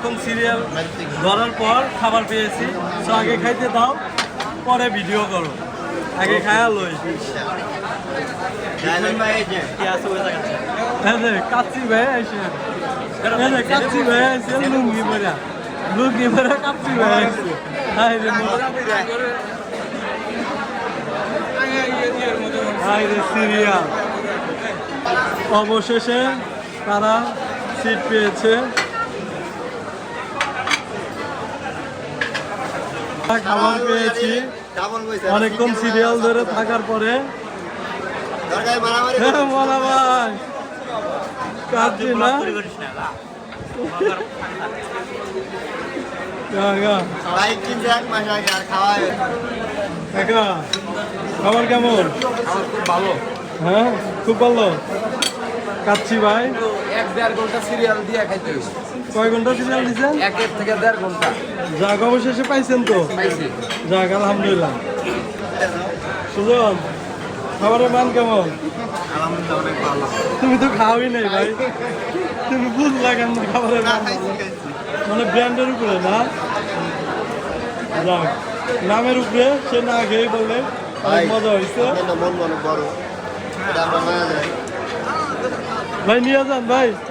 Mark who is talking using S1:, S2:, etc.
S1: এখন সিরিয়াল ধরার পর খাবার পেয়েছি। তো আগে খাইতে দাও পরে ভিডিও করো। আগে খায়া লই। হ্যাঁ রে, কাচ্চি ভাই হ্যাঁ রে, কাচ্চি ভাই আইসে লুঙ্গি পরা। লুঙ্গি পরা কাচ্চি ভাই আইসে হাই রে হাই রে সিরিয়াল। অবশেষে তারা সিট পেয়েছে। খাবার পেয়েছি। অনেকক্ষণ সিরিয়াল ধরে থাকার পরে। হ্যাঁ ভাই। কাঁদছি না? খাবার কেমন?
S2: ভালো।
S1: হ্যাঁ খুব ভালো। কাচ্ছি ভাই।
S2: এক দেড় ঘণ্টা সিরিয়াল দিয়ে খাইতে হয়েছে
S1: কয় ঘণ্টা সিরিয়াল
S2: একের থেকে দেড় ঘণ্টা।
S1: যাক অবশেষে পাইছেন তো?
S2: পাইছি।
S1: যাক আলহামদুলিল্লাহ। সুজন খাবারের মান কেমন?
S2: আলহামদুলিল্লাহ অনেক ভালো।
S1: তুমি তো খাওয়াই নাই ভাই। তুমি বুঝলা কেন খাবারের মান? মানে ব্র্যান্ডের উপরে না? যাক নামের উপরে সে না খেয়ে বললে অনেক মজা হয়েছে
S3: মন মনে বড়।
S1: Ben Niyazan, ben.